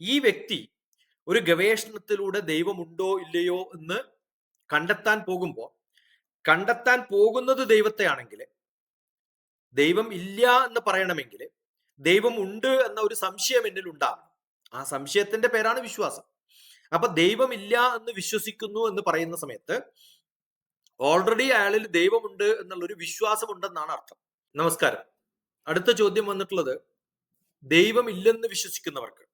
ഈ വ്യക്തി ഒരു ഗവേഷണത്തിലൂടെ ദൈവമുണ്ടോ ഇല്ലയോ എന്ന് കണ്ടെത്താൻ പോകുമ്പോൾ കണ്ടെത്താൻ പോകുന്നത് ദൈവത്തെയാണെങ്കിൽ ദൈവം ഇല്ല എന്ന് പറയണമെങ്കിൽ ദൈവം ഉണ്ട് എന്ന ഒരു സംശയം എന്നിൽ ഉണ്ടാകണം ആ സംശയത്തിന്റെ പേരാണ് വിശ്വാസം. അപ്പൊ ദൈവം ഇല്ല എന്ന് വിശ്വസിക്കുന്നു എന്ന് പറയുന്ന സമയത്ത് ഓൾറെഡി അയാളിൽ ദൈവമുണ്ട് എന്നുള്ളൊരു വിശ്വാസം ഉണ്ടെന്നാണ് അർത്ഥം. നമസ്കാരം. അടുത്ത ചോദ്യം വന്നിട്ടുള്ളത് ദൈവം ഇല്ലെന്ന് വിശ്വസിക്കുന്നവർക്ക്.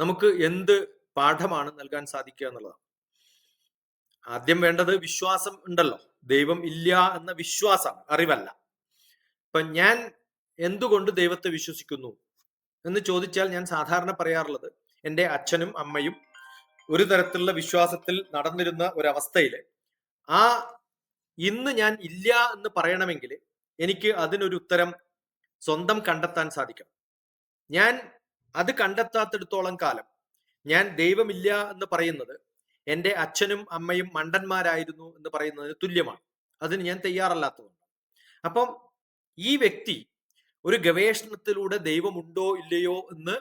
നമുക്ക് എന്ത് പാഠമാണ് നൽകാൻ സാധിക്കുക എന്നുള്ളതാണ് ആദ്യം വേണ്ടത് വിശ്വാസം ഉണ്ടല്ലോ. ദൈവം ഇല്ല എന്ന വിശ്വാസം അറിവല്ല. ഇപ്പൊ ഞാൻ എന്തുകൊണ്ട് ദൈവത്തെ വിശ്വസിക്കുന്നു? എന്ന് ചോദിച്ചാൽ ഞാൻ സാധാരണ പറയാറുള്ളത് എന്റെ അച്ഛനും അമ്മയും ഒരു തരത്തിലുള്ള വിശ്വാസത്തിൽ നടന്നിരുന്ന ഒരവസ്ഥയിൽ ആ ഇന്ന് ഞാൻ ഇല്ല എന്ന് പറയണമെങ്കിൽ എനിക്ക് അതിനൊരു ഉത്തരം സ്വന്തം കണ്ടെത്താൻ സാധിക്കണം. ഞാൻ അത് കണ്ടെത്താത്തിടത്തോളം കാലം. ഞാൻ ദൈവമില്ല എന്ന് പറയുന്നത് എന്റെ അച്ഛനും അമ്മയും മണ്ടന്മാരായിരുന്നു എന്ന് പറയുന്നതിന് തുല്യമാണ്. അതിന് ഞാൻ തയ്യാറല്ലാത്തതുകൊണ്ട്. അപ്പം ഈ വ്യക്തി ഒരു ഗവേഷണത്തിലൂടെ ദൈവമുണ്ടോ ഇല്ലയോ എന്ന്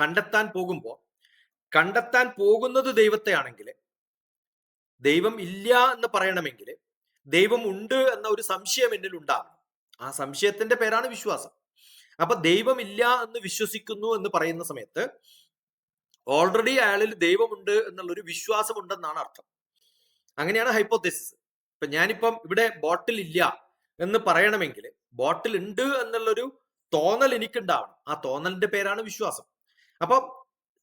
കണ്ടെത്താൻ പോകുമ്പോൾ കണ്ടെത്താൻ പോകുന്നത് ദൈവത്തെയാണെങ്കിൽ ദൈവം ഇല്ല എന്ന് പറയണമെങ്കിൽ ദൈവം ഉണ്ട് എന്ന ഒരു സംശയം എന്നിൽ ഉണ്ടാകണം ആ സംശയത്തിന്റെ പേരാണ് വിശ്വാസം. അപ്പൊ ദൈവമില്ല എന്ന് വിശ്വസിക്കുന്നു എന്ന് പറയുന്ന സമയത്ത് ഓൾറെഡി അയാളിൽ ദൈവമുണ്ട് എന്നുള്ളൊരു വിശ്വാസം ഉണ്ടെന്നാണ് അർത്ഥം. അങ്ങനെയാണ് ഹൈപ്പോത്തിസിസ് ഇപ്പൊ ഞാനിപ്പം ഇവിടെ ബോട്ടിൽ ഇല്ല എന്ന് പറയണമെങ്കിൽ ബോട്ടിൽ ഉണ്ട് എന്നുള്ളൊരു തോന്നൽ എനിക്കുണ്ടാവണം. ആ തോന്നലിന്റെ പേരാണ് വിശ്വാസം. അപ്പം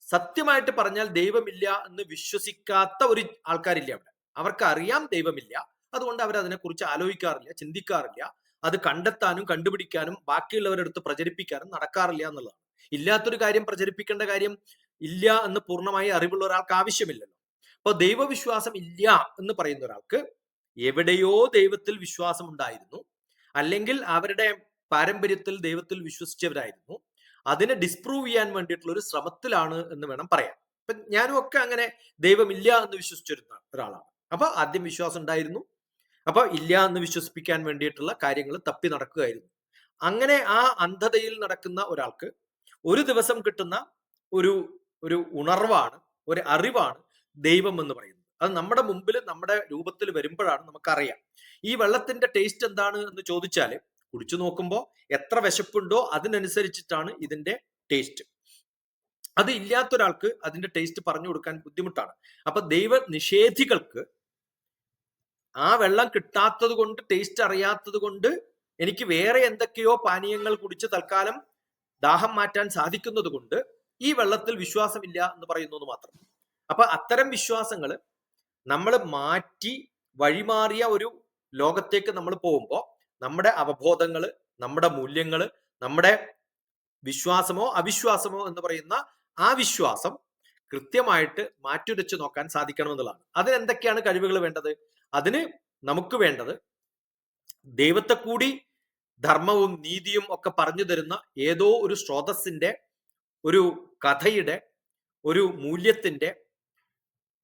സത്യമായിട്ട് പറഞ്ഞാൽ ദൈവമില്ല എന്ന് വിശ്വസിക്കാത്ത ഒരു ആൾക്കാരില്ല അവിടെ. അവർക്ക് അറിയാം ദൈവമില്ല. അതുകൊണ്ട് അവർ അതിനെക്കുറിച്ച് ആലോചിക്കാറില്ല ചിന്തിക്കാറില്ല. അത് കണ്ടെത്താനും കണ്ടുപിടിക്കാനും ബാക്കിയുള്ളവരുടെ അടുത്ത് പ്രചരിപ്പിക്കാനും നടക്കാറില്ല എന്നുള്ളതാണ്. ഇല്ലാത്തൊരു കാര്യം പ്രചരിപ്പിക്കേണ്ട കാര്യം ഇല്ല എന്ന് പൂർണമായി അറിവുള്ള ഒരാൾക്ക് ആവശ്യമില്ലല്ലോ. അപ്പൊ ദൈവവിശ്വാസം ഇല്ല എന്ന് പറയുന്ന ഒരാൾക്ക് എവിടെയോ ദൈവത്തിൽ വിശ്വാസം ഉണ്ടായിരുന്നു. അല്ലെങ്കിൽ അവരുടെ പാരമ്പര്യത്തിൽ ദൈവത്തിൽ വിശ്വസിച്ചവരായിരുന്നു. അതിനെ ഡിസ്പ്രൂവ് ചെയ്യാൻ വേണ്ടിയിട്ടുള്ള ഒരു ശ്രമത്തിലാണ് എന്ന് വേണം പറയാൻ. ഇപ്പൊ ഞാനും ഒക്കെ അങ്ങനെ ദൈവമില്ല എന്ന് വിശ്വസിച്ചിരുന്ന ഒരാളാണ്. അപ്പൊ ആദ്യം വിശ്വാസം ഉണ്ടായിരുന്നു. അപ്പൊ ഇല്ല എന്ന് വിശ്വസിപ്പിക്കാൻ വേണ്ടിയിട്ടുള്ള കാര്യങ്ങൾ തപ്പി നടക്കുകയായിരുന്നു. അങ്ങനെ ആ അന്ധതയിൽ നടക്കുന്ന ഒരാൾക്ക് ഒരു ദിവസം കിട്ടുന്ന ഒരു ഒരു ഉണർവാണ് ഒരു അറിവാണ് ദൈവം എന്ന് പറയുന്നത്. അത് നമ്മുടെ മുമ്പിൽ നമ്മുടെ രൂപത്തിൽ വരുമ്പോഴാണ് നമുക്കറിയാം. ഈ വെള്ളത്തിന്റെ ടേസ്റ്റ് എന്താണ് എന്ന് ചോദിച്ചാൽ കുടിച്ചു നോക്കുമ്പോൾ എത്ര വിശപ്പുണ്ടോ അതിനനുസരിച്ചിട്ടാണ് ഇതിന്റെ ടേസ്റ്റ് അത് ഇല്ലാത്തൊരാൾക്ക് അതിന്റെ ടേസ്റ്റ് പറഞ്ഞു കൊടുക്കാൻ ബുദ്ധിമുട്ടാണ്. അപ്പൊ ദൈവ നിഷേധികൾക്ക് ആ വെള്ളം കിട്ടാത്തത് കൊണ്ട് ടേസ്റ്റ് അറിയാത്തത് കൊണ്ട് എനിക്ക് വേറെ എന്തൊക്കെയോ പാനീയങ്ങൾ കുടിച്ച് തൽക്കാലം ദാഹം മാറ്റാൻ സാധിക്കുന്നത് കൊണ്ട് ഈ വെള്ളത്തിൽ വിശ്വാസമില്ല എന്ന് പറയുന്നത് മാത്രം. അപ്പൊ അത്തരം വിശ്വാസങ്ങൾ നമ്മൾ മാറ്റി വഴിമാറിയ ഒരു ലോകത്തേക്ക് നമ്മൾ പോകുമ്പോൾ നമ്മുടെ അവബോധങ്ങൾ നമ്മുടെ മൂല്യങ്ങൾ നമ്മുടെ വിശ്വാസമോ അവിശ്വാസമോ എന്ന് പറയുന്ന ആ വിശ്വാസം കൃത്യമായിട്ട് മാറ്റുരച്ച് നോക്കാൻ സാധിക്കണമെന്നുള്ളതാണ് അതിന് എന്തൊക്കെയാണ് കഴിവുകൾ വേണ്ടത്? അതിന് നമുക്ക് വേണ്ടത് ദൈവത്തെ കൂടി ധർമ്മവും നീതിയും ഒക്കെ പറഞ്ഞു തരുന്ന ഏതോ ഒരു സ്രോതസ്സിന്റെ ഒരു കഥയുടെ ഒരു മൂല്യത്തിന്റെ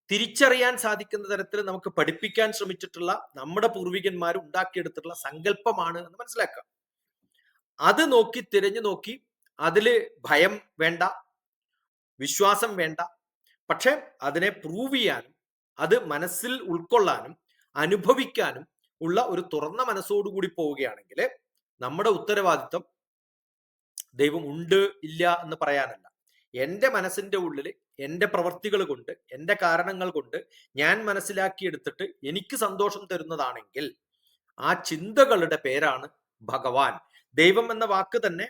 തിരിച്ചറിയാൻ സാധിക്കുന്ന തരത്തിൽ നമുക്ക് പഠിപ്പിക്കാൻ ശ്രമിച്ചിട്ടുള്ള നമ്മുടെ പൂർവികന്മാർ ഉണ്ടാക്കിയെടുത്തിട്ടുള്ള സങ്കല്പമാണ് എന്ന് മനസ്സിലാക്കാം അത് നോക്കി തിരഞ്ഞു നോക്കി അതിൽ ഭയം വേണ്ട വിശ്വാസം വേണ്ട. പക്ഷെ അതിനെ പ്രൂവ് ചെയ്യാനും അത് മനസ്സിൽ ഉൾക്കൊള്ളാനും അനുഭവിക്കാനും ഉള്ള ഒരു തുറന്ന മനസ്സോടുകൂടി പോവുകയാണെങ്കിൽ നമ്മുടെ ഉത്തരവാദിത്വം ദൈവം ഉണ്ട് ഇല്ല എന്ന് പറയാനല്ല. എന്റെ മനസ്സിന്റെ ഉള്ളിൽ എന്റെ പ്രവൃത്തികൾ കൊണ്ട് എന്റെ കാരണങ്ങൾ കൊണ്ട് ഞാൻ മനസ്സിലാക്കിയെടുത്തിട്ട് എനിക്ക് സന്തോഷം തരുന്നതാണെങ്കിൽ ആ ചിന്തകളുടെ പേരാണ് ഭഗവാൻ. ദൈവം എന്ന വാക്ക് തന്നെ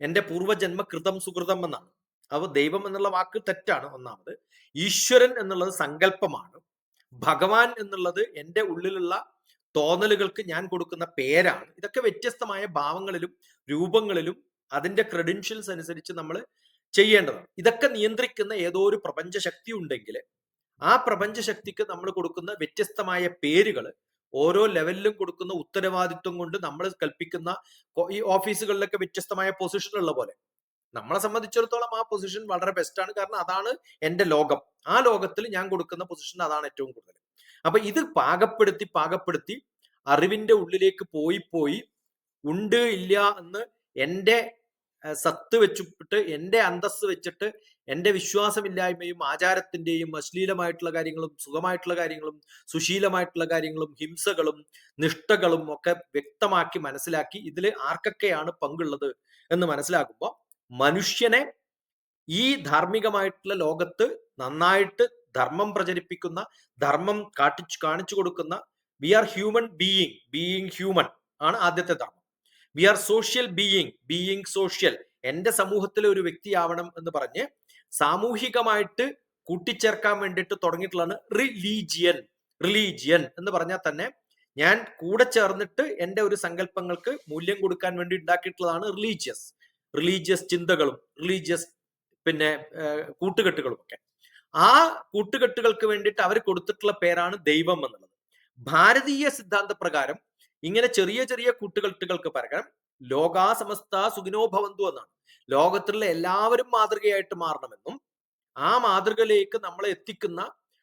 എന്റെ പൂർവജന്മ കൃതം സുഹൃതം എന്നാണ്. അപ്പോൾ ദൈവം എന്നുള്ള വാക്ക് തെറ്റാണ്. ഒന്നാമത് ഈശ്വരൻ എന്നുള്ളത് സങ്കല്പമാണ്. ഭഗവാൻ എന്നുള്ളത് എന്റെ ഉള്ളിലുള്ള തോന്നലുകൾക്ക് ഞാൻ കൊടുക്കുന്ന പേരാണ്. ഇതൊക്കെ വ്യത്യസ്തമായ ഭാവങ്ങളിലും രൂപങ്ങളിലും അതിന്റെ ക്രെഡൻഷ്യൽസ് അനുസരിച്ച് നമ്മൾ ചെയ്യേണ്ടതാണ്. ഇതൊക്കെ നിയന്ത്രിക്കുന്ന ഏതോ ഒരു പ്രപഞ്ച ശക്തി ഉണ്ടെങ്കിൽ ആ പ്രപഞ്ച ശക്തിക്ക് നമ്മൾ കൊടുക്കുന്ന വ്യത്യസ്തമായ പേരുകൾ ഓരോ ലെവലിലും കൊടുക്കുന്ന ഉത്തരവാദിത്വം കൊണ്ട് നമ്മൾ കൽപ്പിക്കുന്ന ഈ ഓഫീസുകളിലൊക്കെ വ്യത്യസ്തമായ പൊസിഷൻ ഉള്ള പോലെ നമ്മളെ സംബന്ധിച്ചിടത്തോളം ആ പൊസിഷൻ വളരെ ബെസ്റ്റ് ആണ്. കാരണം അതാണ് എന്റെ ലോകം. ആ ലോകത്തിൽ ഞാൻ കൊടുക്കുന്ന പൊസിഷൻ അതാണ് ഏറ്റവും കൂടുതൽ. അപ്പൊ ഇത് പാകപ്പെടുത്തി പാകപ്പെടുത്തി അറിവിന്റെ ഉള്ളിലേക്ക് പോയി പോയി ഉണ്ട് ഇല്ല എന്ന് എന്റെ സത്ത് വെച്ചിട്ട് എന്റെ അന്തസ് വെച്ചിട്ട് എന്റെ വിശ്വാസമില്ലായ്മയും ആചാരത്തിന്റെയും അശ്ലീലമായിട്ടുള്ള കാര്യങ്ങളും സുഖമായിട്ടുള്ള കാര്യങ്ങളും സുശീലമായിട്ടുള്ള കാര്യങ്ങളും ഹിംസകളും നിഷ്ഠകളും ഒക്കെ വ്യക്തമാക്കി മനസ്സിലാക്കി ഇതിൽ ആർക്കൊക്കെയാണ് പങ്കുള്ളത് എന്ന് മനസ്സിലാക്കുമ്പോൾ മനുഷ്യനെ ഈ ധാർമ്മികമായിട്ടുള്ള ലോകത്ത് നന്നായിട്ട് ധർമ്മം പ്രചരിപ്പിക്കുന്ന ധർമ്മം കാട്ടിച്ചു കാണിച്ചു കൊടുക്കുന്ന we are human being being human ആണ് ആദ്യത്തെ ധർമ്മം. We are social being being social എന്റെ സമൂഹത്തിലെ ഒരു വ്യക്തിയാവണം എന്ന് പറഞ്ഞ് സാമൂഹികമായിട്ട് കൂട്ടിച്ചേർക്കാൻ വേണ്ടിയിട്ട് തുടങ്ങിയിട്ടുള്ളതാണ് റിലീജിയൻ റിലീജിയൻ എന്ന് പറഞ്ഞാൽ തന്നെ ഞാൻ കൂടെ ചേർന്നിട്ട് എന്റെ ഒരു സങ്കല്പങ്ങൾക്ക് മൂല്യം കൊടുക്കാൻ വേണ്ടി ഉണ്ടാക്കിയിട്ടുള്ളതാണ് റിലീജിയസ് റിലീജിയസ് ചിന്തകളും റിലീജിയസ് പിന്നെ കൂട്ടുകെട്ടുകളും ഒക്കെ. ആ കൂട്ടുകെട്ടുകൾക്ക് വേണ്ടിയിട്ട് അവർ കൊടുത്തിട്ടുള്ള പേരാണ് ദൈവം എന്നുള്ളത്. ഭാരതീയ സിദ്ധാന്ത പ്രകാരം ഇങ്ങനെ ചെറിയ ചെറിയ കൂട്ടുകെട്ടുകൾക്ക് പകരം ലോകാ സമസ്ത സുഖിനോ ഭവന്തു എന്നാണ്. ലോകത്തിലുള്ള എല്ലാവരും മാതൃകയായിട്ട് മാറണമെന്നും ആ മാതൃകയിലേക്ക് നമ്മളെ എത്തിക്കുന്ന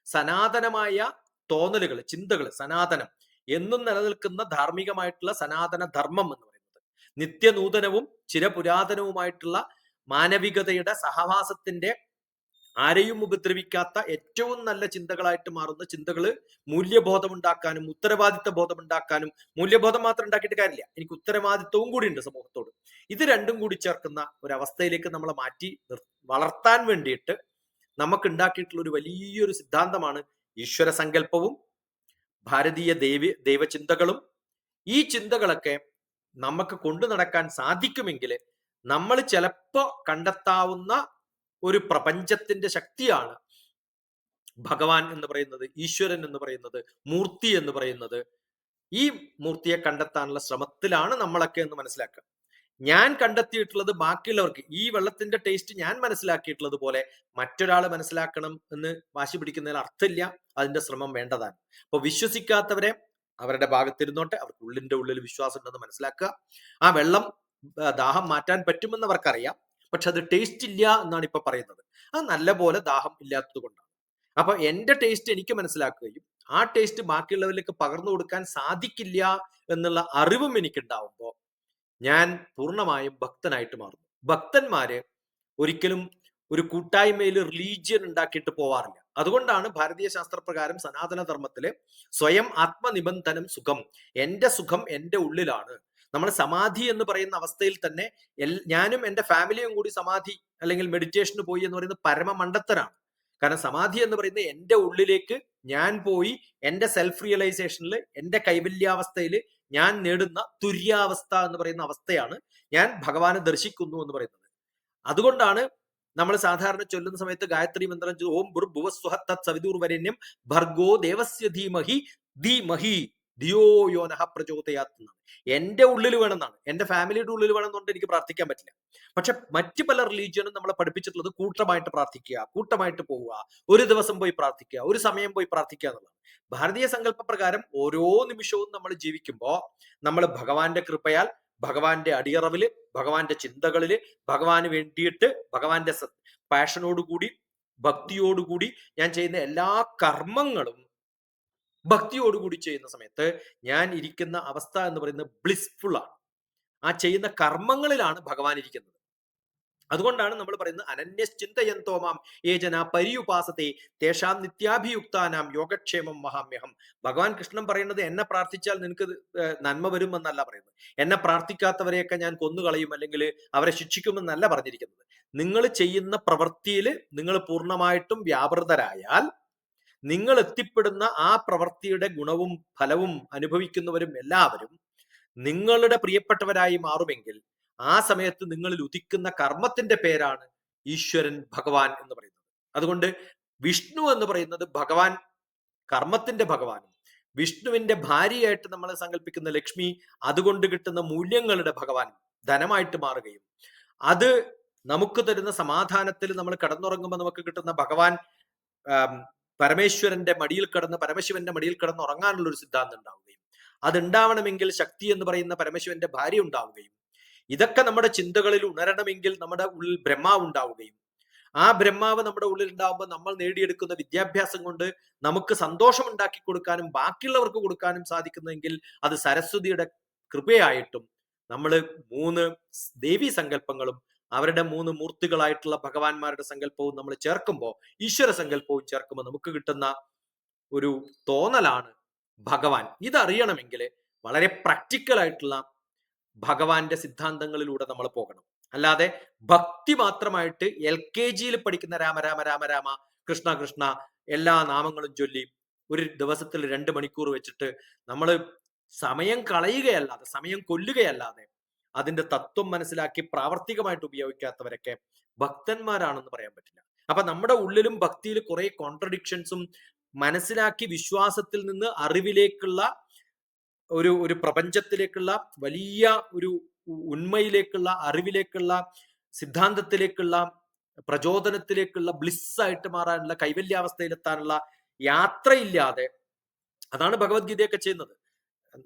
സനാതനമായ തോന്നലുകൾ ചിന്തകൾ സനാതനം എന്നും നിലനിൽക്കുന്ന ധാർമ്മികമായിട്ടുള്ള സനാതന ധർമ്മം എന്ന് നിത്യനൂതനവും ചിരപുരാതനവുമായിട്ടുള്ള മാനവികതയുടെ സഹവാസത്തിന്റെ ആരെയും ഉപദ്രവിക്കാത്ത ഏറ്റവും നല്ല ചിന്തകളായിട്ട് മാറുന്ന ചിന്തകൾ മൂല്യബോധം ഉണ്ടാക്കാനും ഉത്തരവാദിത്ത ബോധം ഉണ്ടാക്കാനും മൂല്യബോധം മാത്രം ഉണ്ടാക്കിയിട്ട് കാര്യമില്ല. എനിക്ക് ഉത്തരവാദിത്വവും കൂടി ഉണ്ട് സമൂഹത്തോട്. ഇത് രണ്ടും കൂടി ചേർക്കുന്ന ഒരവസ്ഥയിലേക്ക് നമ്മളെ മാറ്റി വളർത്താൻ വേണ്ടിയിട്ട് നമുക്ക് ഉണ്ടാക്കിയിട്ടുള്ള ഒരു വലിയൊരു സിദ്ധാന്തമാണ് ഈശ്വര സങ്കല്പവും ഭാരതീയ ദൈവ ദൈവചിന്തകളും. ഈ ചിന്തകളൊക്കെ നമുക്ക് കൊണ്ടു നടക്കാൻ സാധിക്കുമെങ്കിൽ നമ്മൾ ചിലപ്പോ കണ്ടെത്താവുന്ന ഒരു പ്രപഞ്ചത്തിന്റെ ശക്തിയാണ് ഭഗവാൻ എന്ന് പറയുന്നത് ഈശ്വരൻ എന്ന് പറയുന്നത് മൂർത്തി എന്ന് പറയുന്നത്. ഈ മൂർത്തിയെ കണ്ടെത്താനുള്ള ശ്രമത്തിലാണ് നമ്മളൊക്കെ എന്ന് മനസ്സിലാക്കുക. ഞാൻ കണ്ടെത്തിയിട്ടുള്ളത് ബാക്കിയുള്ളവർക്ക് ഈ വെള്ളത്തിന്റെ ടേസ്റ്റ് ഞാൻ മനസ്സിലാക്കിയിട്ടുള്ളത് പോലെ മറ്റൊരാൾ മനസ്സിലാക്കണം എന്ന് വാശി പിടിക്കുന്നതിൽ അർത്ഥമില്ല. അതിന്റെ ശ്രമം വേണ്ടതാണ്. അപ്പൊ വിശ്വസിക്കാത്തവരെ അവരുടെ ഭാഗത്തിരുന്നോട്ടെ അവർക്ക് ഉള്ളിന്റെ ഉള്ളിൽ വിശ്വാസം ഉണ്ടെന്ന് മനസ്സിലാക്കുക. ആ വെള്ളം ദാഹം മാറ്റാൻ പറ്റുമെന്ന് അവർക്കറിയാം. പക്ഷെ അത് ടേസ്റ്റ് ഇല്ല എന്നാണ് ഇപ്പൊ പറയുന്നത്. അത് നല്ല പോലെ ദാഹം ഇല്ലാത്തത് കൊണ്ടാണ്. അപ്പൊ എന്റെ ടേസ്റ്റ് എനിക്ക് മനസ്സിലാക്കുകയും ആ ടേസ്റ്റ് ബാക്കിയുള്ളവരിലേക്ക് പകർന്നു കൊടുക്കാൻ സാധിക്കില്ല എന്നുള്ള അറിവും എനിക്കുണ്ടാവുമ്പോൾ ഞാൻ പൂർണമായും ഭക്തനായിട്ട് മാറുന്നു. ഭക്തന്മാര് ഒരിക്കലും ഒരു കൂട്ടായ്മയിൽ റിലീജിയൻ ഉണ്ടാക്കിയിട്ട് പോവാറില്ല. അതുകൊണ്ടാണ് ഭാരതീയ ശാസ്ത്രപ്രകാരം സനാതന ധർമ്മത്തിൽ സ്വയം ആത്മനിബന്ധനം സുഖം. എന്റെ സുഖം എന്റെ ഉള്ളിലാണ്. നമ്മൾ സമാധി എന്ന് പറയുന്ന അവസ്ഥയിൽ തന്നെ ഞാനും എന്റെ ഫാമിലിയും കൂടി സമാധി അല്ലെങ്കിൽ മെഡിറ്റേഷന് പോയി എന്ന് പറയുന്നത് പരമമണ്ടത്തരാണ്. കാരണം സമാധി എന്ന് പറയുന്നത് എന്റെ ഉള്ളിലേക്ക് ഞാൻ പോയി എന്റെ സെൽഫ് റിയലൈസേഷനിൽ എന്റെ കൈവല്യാവസ്ഥയിൽ ഞാൻ നേടുന്ന തുര്യാവസ്ഥ എന്ന് പറയുന്ന അവസ്ഥയാണ് ഞാൻ ഭഗവാനെ ദർശിക്കുന്നു എന്ന് പറയുന്നത്. അതുകൊണ്ടാണ് നമ്മൾ സാധാരണ ചൊല്ലുന്ന സമയത്ത് ഗായത്രി മന്ത്രം ഓം ഭുർഭുവസ്വഹ തത് സവിദൂർ വരണ്യം ഭർഗോ ദേവസ്യ ധീമഹി ധീമഹി ധിയോ യോനഹ പ്രചോദയാത് എന്നാണ് എന്റെ ഉള്ളിൽ വേണമെന്നാണ്. എന്റെ ഫാമിലിയുടെ ഉള്ളിൽ വേണമെന്നുകൊണ്ട് എനിക്ക് പ്രാർത്ഥിക്കാൻ പറ്റില്ല. പക്ഷെ മറ്റു പല റിലീജിയനും നമ്മളെ പഠിപ്പിച്ചിട്ടുള്ളത് കൂട്ടമായിട്ട് പ്രാർത്ഥിക്കുക കൂട്ടമായിട്ട് പോവുക ഒരു ദിവസം പോയി പ്രാർത്ഥിക്കുക ഒരു സമയം പോയി പ്രാർത്ഥിക്കുക എന്നുള്ളത് ഭാരതീയ സങ്കല്പ പ്രകാരം ഓരോ നിമിഷവും നമ്മൾ ജീവിക്കുമ്പോൾ നമ്മൾ ഭഗവാന്റെ കൃപയാൽ ഭഗവാന്റെ അടിയറവിൽ ഭഗവാന്റെ ചിന്തകളിൽ ഭഗവാന് വേണ്ടിയിട്ട് ഭഗവാന്റെ പാഷനോടുകൂടി ഭക്തിയോടുകൂടി ഞാൻ ചെയ്യുന്ന എല്ലാ കർമ്മങ്ങളും ഭക്തിയോടുകൂടി ചെയ്യുന്ന സമയത്ത് ഞാൻ ഇരിക്കുന്ന അവസ്ഥ എന്ന് പറയുന്നത് ബ്ലിസ്ഫുൾ ആണ്. ആ ചെയ്യുന്ന കർമ്മങ്ങളിലാണ് ഭഗവാൻ ഇരിക്കുന്നത്. അതുകൊണ്ടാണ് നമ്മൾ പറയുന്നത് അനന്യശ്ചിന്തയന്തോമാം ഏജന പരിയുപാസത്തെ തേഷാം നിത്യാഭിയുക്താനാം യോഗക്ഷേമം മഹാമ്യഹം. ഭഗവാൻ കൃഷ്ണൻ പറയുന്നത് എന്നെ പ്രാർത്ഥിച്ചാൽ നിനക്ക് നന്മ വരുമെന്നല്ല പറയുന്നത്. എന്നെ പ്രാർത്ഥിക്കാത്തവരെയൊക്കെ ഞാൻ കൊന്നുകളയും അല്ലെങ്കിൽ അവരെ ശിക്ഷിക്കുമെന്നല്ല പറഞ്ഞിരിക്കുന്നത്. നിങ്ങൾ ചെയ്യുന്ന പ്രവൃത്തിയിൽ നിങ്ങൾ പൂർണമായിട്ടും വ്യാപൃതരായാൽ നിങ്ങൾ എത്തിപ്പെടുന്ന ആ പ്രവൃത്തിയുടെ ഗുണവും ഫലവും അനുഭവിക്കുന്നവരും എല്ലാവരും നിങ്ങളുടെ പ്രിയപ്പെട്ടവരായി മാറുമെങ്കിൽ ആ സമയത്ത് നിങ്ങളിൽ ഉദിക്കുന്ന കർമ്മത്തിന്റെ പേരാണ് ഈശ്വരൻ ഭഗവാൻ എന്ന് പറയുന്നത്. അതുകൊണ്ട് വിഷ്ണു എന്ന് പറയുന്നത് ഭഗവാൻ കർമ്മത്തിന്റെ ഭഗവാനും. വിഷ്ണുവിന്റെ ഭാര്യയായിട്ട് നമ്മൾ സങ്കല്പിക്കുന്ന ലക്ഷ്മി അതുകൊണ്ട് കിട്ടുന്ന മൂല്യങ്ങളുടെ ഭഗവാനും ധനമായിട്ട് മാറുകയും. അത് നമുക്ക് തരുന്ന സമാധാനത്തിൽ നമ്മൾ കടന്നുറങ്ങുമ്പോൾ നമുക്ക് കിട്ടുന്ന ഭഗവാൻ പരമേശ്വരന്റെ മടിയിൽ കിടന്ന് പരമശിവന്റെ മടിയിൽ കിടന്ന് ഉറങ്ങാനുള്ള ഒരു സിദ്ധാന്തം ഉണ്ടാവുകയും അതുണ്ടാവണമെങ്കിൽ ശക്തി എന്ന് പറയുന്ന പരമശിവന്റെ ഭാര്യ ഉണ്ടാവുകയും ഇതൊക്കെ നമ്മുടെ ചിന്തകളിൽ ഉണരണമെങ്കിൽ നമ്മുടെ ഉള്ളിൽ ബ്രഹ്മാവ് ഉണ്ടാവുകയും ആ ബ്രഹ്മാവ് നമ്മുടെ ഉള്ളിൽ ഉണ്ടാവുമ്പോൾ നമ്മൾ നേടിയെടുക്കുന്ന വിദ്യാഭ്യാസം കൊണ്ട് നമുക്ക് സന്തോഷം ഉണ്ടാക്കി കൊടുക്കാനും ബാക്കിയുള്ളവർക്ക് കൊടുക്കാനും സാധിക്കുന്നെങ്കിൽ അത് സരസ്വതിയുടെ കൃപയായിട്ടും നമ്മൾ മൂന്ന് ദേവീ സങ്കല്പങ്ങളും അവരുടെ മൂന്ന് മൂർത്തികളായിട്ടുള്ള ഭഗവാന്മാരുടെ സങ്കല്പവും നമ്മൾ ചേർക്കുമ്പോൾ ഈശ്വര സങ്കല്പവും ചേർക്കുമ്പോൾ നമുക്ക് കിട്ടുന്ന ഒരു തോന്നലാണ് ഭഗവാൻ. ഇതറിയണമെങ്കിൽ വളരെ പ്രാക്ടിക്കൽ ആയിട്ടുള്ള ഭഗവാന്റെ സിദ്ധാന്തങ്ങളിലൂടെ നമ്മൾ പോകണം. അല്ലാതെ ഭക്തി മാത്രമായിട്ട് എൽ കെ ജിയിൽ പഠിക്കുന്ന രാമ രാമ രാമ രാമ കൃഷ്ണ കൃഷ്ണ എല്ലാ നാമങ്ങളും ചൊല്ലി ഒരു ദിവസത്തിൽ രണ്ട് മണിക്കൂർ വെച്ചിട്ട് നമ്മൾ സമയം കളയുകയല്ലാതെ സമയം കൊല്ലുകയല്ലാതെ അതിന്റെ തത്വം മനസ്സിലാക്കി പ്രാവർത്തികമായിട്ട് ഉപയോഗിക്കാത്തവരൊക്കെ ഭക്തന്മാരാണെന്ന് പറയാൻ പറ്റില്ല. അപ്പൊ നമ്മുടെ ഉള്ളിലും ഭക്തിയിൽ കുറെ കോൺട്രഡിക്ഷൻസും മനസ്സിലാക്കി വിശ്വാസത്തിൽ നിന്ന് അറിവിലേക്കുള്ള ഒരു ഒരു പ്രപഞ്ചത്തിലേക്കുള്ള വലിയ ഒരു ഉണ്മയിലേക്കുള്ള അറിവിലേക്കുള്ള സിദ്ധാന്തത്തിലേക്കുള്ള പ്രചോദനത്തിലേക്കുള്ള ബ്ലിസ് ആയിട്ട് മാറാനുള്ള കൈവല്യാവസ്ഥയിലെത്താനുള്ള യാത്രയില്ലാതെ അതാണ് ഭഗവത്ഗീതയൊക്കെ ചെയ്യുന്നത്.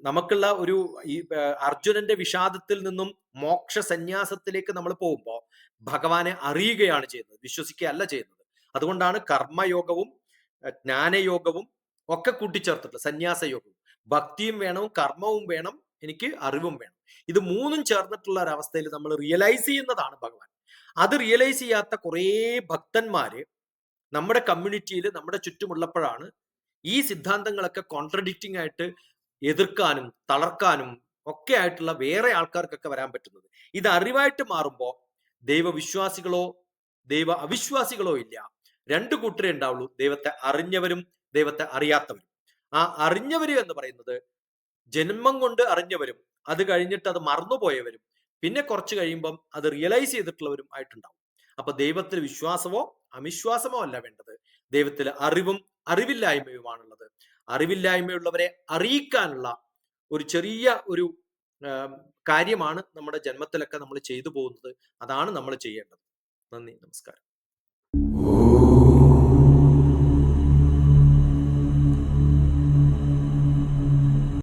നമുക്കുള്ള ഒരു ഈ അർജുനന്റെ വിഷാദത്തിൽ നിന്നും മോക്ഷ സന്യാസത്തിലേക്ക് നമ്മൾ പോകുമ്പോൾ ഭഗവാനെ അറിയുകയാണ് ചെയ്യുന്നത് വിശ്വസിക്കുകയല്ല ചെയ്യുന്നത്. അതുകൊണ്ടാണ് കർമ്മയോഗവും ജ്ഞാനയോഗവും ഒക്കെ കൂട്ടിച്ചേർത്തിട്ടുള്ളത് സന്യാസ യോഗവും ഭക്തിയും വേണം കർമ്മവും വേണം എനിക്ക് അറിവും വേണം. ഇത് മൂന്നും ചേർന്നിട്ടുള്ള ഒരവസ്ഥയിൽ നമ്മൾ റിയലൈസ് ചെയ്യുന്നതാണ് ഭഗവാൻ. അത് റിയലൈസ് ചെയ്യാത്ത കുറേ ഭക്തന്മാര് നമ്മുടെ കമ്മ്യൂണിറ്റിയിൽ നമ്മുടെ ചുറ്റുമുള്ളപ്പോഴാണ് ഈ സിദ്ധാന്തങ്ങളൊക്കെ കോൺട്രഡിക്റ്റിംഗ് ആയിട്ട് എതിർക്കാനും തളർക്കാനും ഒക്കെ ആയിട്ടുള്ള വേറെ ആൾക്കാർക്കൊക്കെ വരാൻ പറ്റുന്നത്. ഇത് അറിവായിട്ട് മാറുമ്പോൾ ദൈവവിശ്വാസികളോ ദൈവ അവിശ്വാസികളോ ഇല്ല. രണ്ടു കൂട്ടരേ ഉണ്ടാവുള്ളൂ. ദൈവത്തെ അറിഞ്ഞവരും ദൈവത്തെ അറിയാത്തവരും. ആ അറിഞ്ഞവര് എന്ന് പറയുന്നത് ജന്മം കൊണ്ട് അറിഞ്ഞവരും അത് കഴിഞ്ഞിട്ട് അത് മറന്നുപോയവരും പിന്നെ കുറച്ച് കഴിയുമ്പം അത് റിയലൈസ് ചെയ്തിട്ടുള്ളവരും ആയിട്ടുണ്ടാവും. അപ്പൊ ദൈവത്തിൽ വിശ്വാസമോ അവിശ്വാസമോ അല്ല വേണ്ടത്. ദൈവത്തിൽ അറിവും അറിവില്ലായ്മയുമാണുള്ളത്. അറിവില്ലായ്മയുള്ളവരെ അറിയിക്കാനുള്ള ഒരു ചെറിയ ഒരു കാര്യമാണ് നമ്മുടെ ജന്മത്തിലൊക്കെ നമ്മൾ ചെയ്തു പോകുന്നത്. അതാണ് നമ്മൾ ചെയ്യേണ്ടത്. നന്ദി നമസ്കാരം.